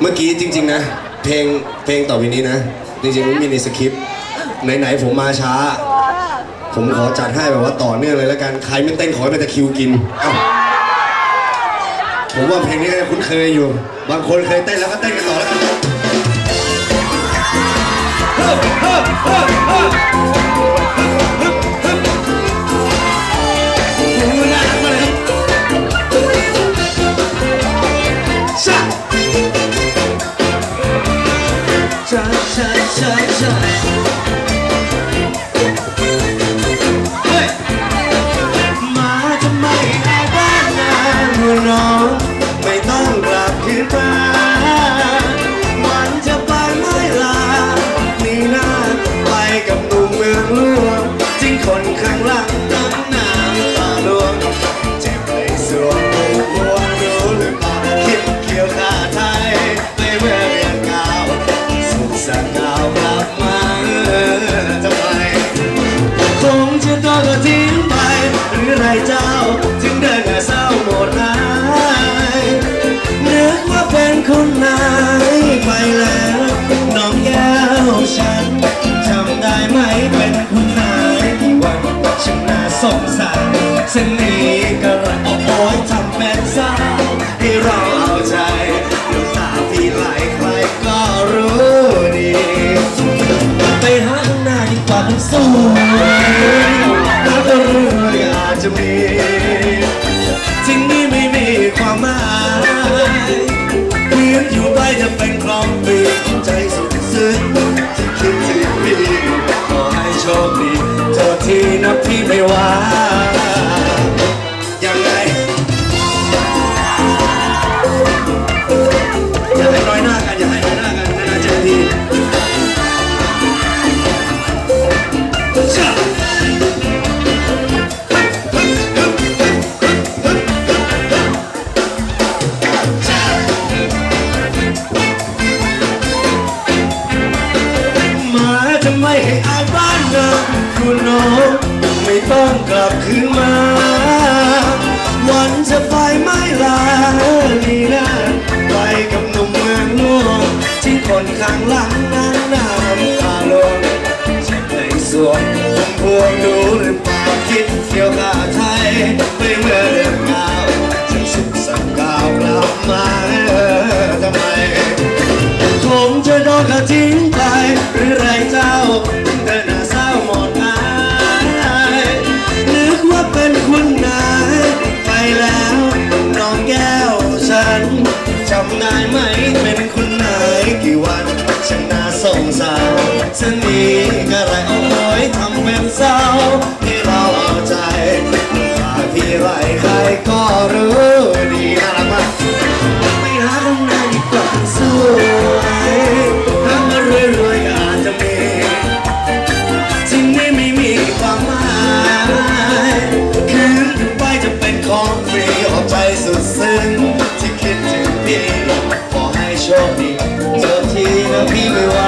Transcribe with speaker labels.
Speaker 1: เมื่อกี้จริง ๆ นะ เพลงเพลงต่อไปนี้นะ จริงๆไม่มีในสคริปต์ไหนๆผมมาช้า ผมขอจัดให้แบบว่าต่อเนื่องเลยแล้วกันใครไม่เต้นขอให้เป็นตะคิวกินเอ้าผมว่าเพลงนี้ก็คุ้นเคยอยู่ บางคนเคยเต้นแล้วก็เต้นกันต่อแล้วกัน มา
Speaker 2: ทำไมอาบ้านนาเมื่อน้อง
Speaker 1: ไม่ต้อง ว่าเป็
Speaker 2: นคุณนายไปแล้วน้องแก้วฉันจำได้ไหมเป็นคุณนายวันฉันน่าสงสารเสนนี้ก็รักโอ้ยทำเป็นสาให้เราเอาใจน้ำตาพี่ไหลใครก็รู้ดี ไปหาข้างหน้าดีกว่าคนสวยแล้วก็รื่ ที่คิดถึงพี่ขอให้โชคดีเทษทีนะพี่ไม่ว่า
Speaker 1: ไม่
Speaker 2: ต้องกลับคืนมา วันจะไปไม่ลานี่นะไปกับหนุ่มเมืองหลวงที่คนข้างหลังนั้นน้ำตาลงเจ็บในสวงผมพวงดูหรือเปล่าคิดเกี่ยวกับไทยไปเมื่อเดือนเก้าจะสุขสันต์กาวกลับมาทำไมคงจะโดนเขาทิ้ง ฉันนี้ก็ไรเอ้ยทำเป็นเศร้าที่เราเอาใจฝากที่ไรใครก็รู้ดีน่ารักมาไม่หาต้างในดีกว่าสวยทำมาเรื่อยๆอาจจะมีสิ่งนี่ไม่มีความหมายคืนอยู่ไปจะเป็นของฟรีออกใจสุดซึ้งที่คิดถึงพี่ขอให้โชคดีเจอทีนะพี่ไม่ว่า